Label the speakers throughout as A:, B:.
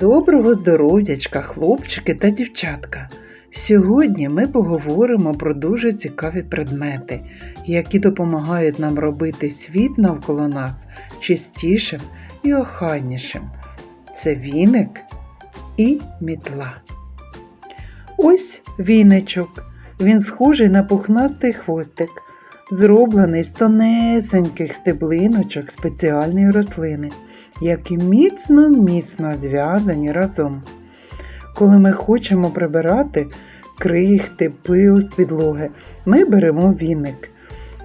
A: Доброго здоров'ячка, хлопчики та дівчатка. Сьогодні ми поговоримо про дуже цікаві предмети, які допомагають нам робити світ навколо нас чистішим і охайнішим. Це віник і мітла. Ось віничок. Він схожий на пухнастий хвостик, зроблений з тонесеньких стеблиночок спеціальної рослини, які міцно-міцно зв'язані разом. Коли ми хочемо прибирати крихти, пил з підлоги, ми беремо віник.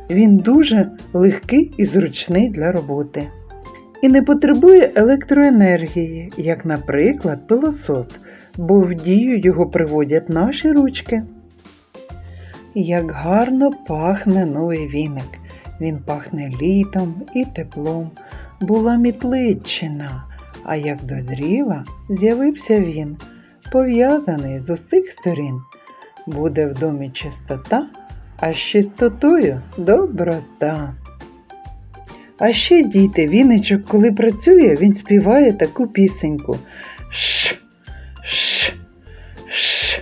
A: Він дуже легкий і зручний для роботи. І не потребує електроенергії, як, наприклад, пилосос, бо в дію його приводять наші ручки. Як гарно пахне новий віник. Він пахне літом і теплом. Була мітличина, а як дозріла, з'явився він, пов'язаний з усіх сторін. Буде в домі чистота, а з чистотою доброта. А ще діти, віничок, коли працює, він співає таку пісеньку. Ш, ш, ш,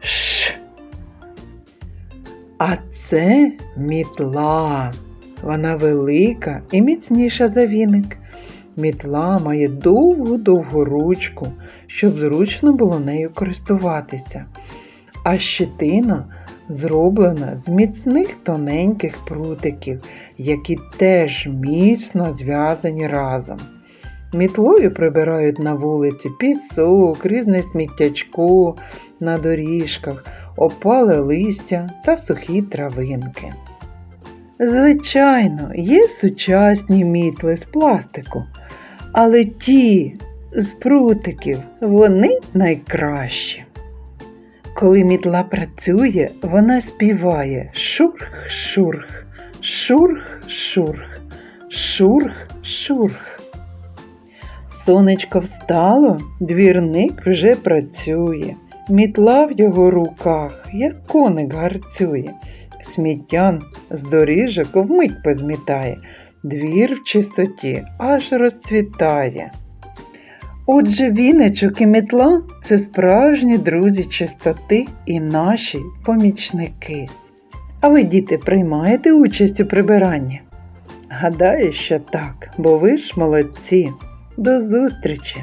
A: ш. А це мітла. Вона велика і міцніша за віник. Мітла має довгу-довгу ручку, щоб зручно було нею користуватися. А щетина зроблена з міцних тоненьких прутиків, які теж міцно зв'язані разом. Мітлою прибирають на вулиці пісок, різне сміттячко на доріжках, опале листя та сухі травинки. Звичайно, є сучасні мітли з пластику, але ті з прутиків вони найкращі. Коли мітла працює, вона співає шурх-шурх, шурх-шурх, шурх-шурх. Сонечко встало, двірник вже працює. Мітла в його руках, як коник гарцює. Сміттян з доріжок вмить позмітає, двір в чистоті аж розцвітає. Отже, віничок і мітла це справжні друзі чистоти і наші помічники. А ви, діти, приймаєте участь у прибиранні? Гадаю, що так, бо ви ж молодці. До зустрічі!